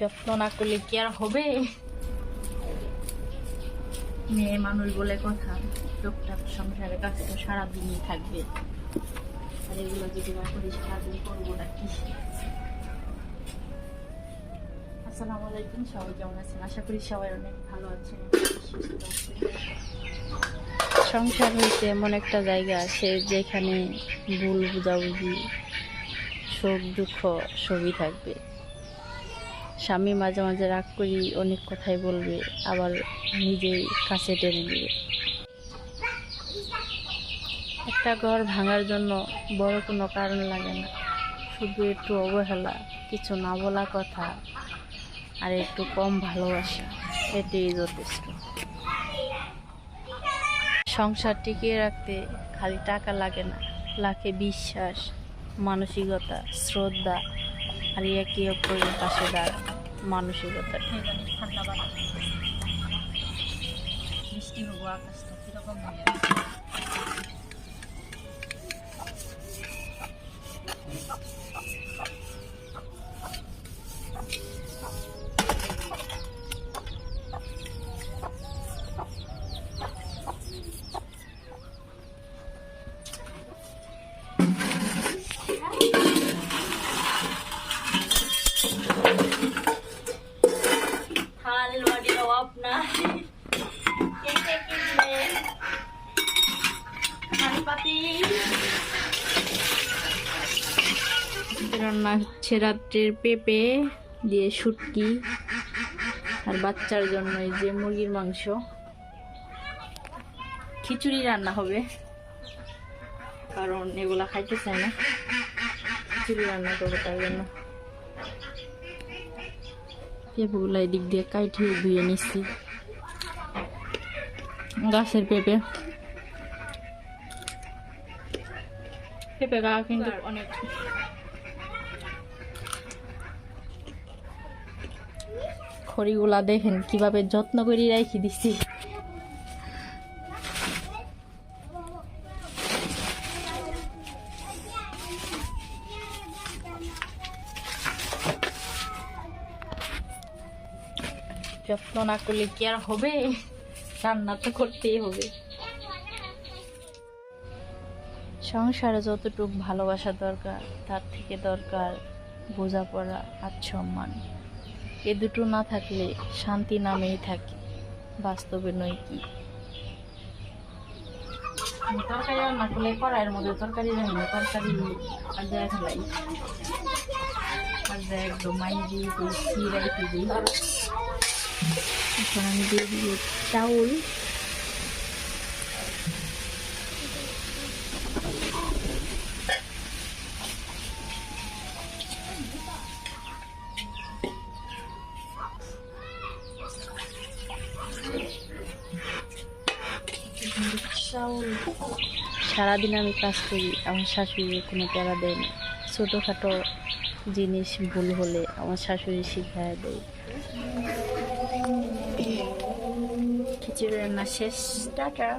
যত্ন না করলে কি আর হবে? মেয়ে মানুষ বলে কথা টুকটাক সংসারের কাছে তো সারাদিনই থাকবে। আর এগুলো যদি না করি, সারাদিন করব না কি আসসালামু আলাইকুম, সবাই কেমন আছেন? আশা করি সবাই অনেক ভালো আছেন সংসার হইতে এমন একটা জায়গা আছে যেখানে ভুল বুঝাবুঝি সুখ দুঃখ সবই থাকবে। স্বামী মাঝে মাঝে রাগ করি, অনেক কথাই বলবে, আবার নিজেই কাছে টেনে নেবে। একটা ঘর ভাঙার জন্য বড় কোনো কারণ লাগে না। শুধু একটু অবহেলা, কিছু না বলা কথা, আর একটু কম ভালোবাসা, এটাই যথেষ্ট। সংসার টিকিয়ে রাখতে খালি টাকা লাগে না লাগে বিশ্বাস, মানসিকতা, শ্রদ্ধা, আর একে অপরের পাশে দাঁড়ানো। মানসিকতা বৃষ্টি হব আকাশটা কীরকম হয়ে রান্না হচ্ছে রাত্রের পেঁপে দিয়ে শুটকি আর বাচ্চার জন্য এই যে মুরগির মাংস। খিচুড়ি রান্না হবে, কারণ এগুলা খাইতে চায় না। খিচুড়ি রান্না করব তার জন্য। পেঁপেগুলো এদিক দিয়ে কাইঠিয়ে ধুয়ে নিচ্ছি। গাছের পেঁপে। পেঁপে গাছ কিন্তু অনেক। খড়িগুলা দেখেন, কীভাবে যত্ন করে রাখি দিছি। যত্ন না করলে কি আর হবে? রান্না তো করতেই হবে। সংসারে যতটুক ভালোবাসা দরকার, তার থেকে দরকার বোঝাপড়া আর সম্মান এ দুটো না থাকলে শান্তি নামেই থাকে বাস্তবে নয় কি। তরকারি রান্না করলে কড়াইয়ের মধ্যে তরকারি রান্না তরকারি আর যায় ফেলাই আর একদম দিয়ে দিই দিই। এখন আমি দিয়ে দিই চাউল। সারাদিন আমি কাজ করি আমার শাশুড়ি কোনো প্যারা দেয় না। ছোটোখাটো জিনিস ভুল হলে আমার শাশুড়ি শিখায় দেয়। খিচুড়ি রান্না শেষ। টাটা।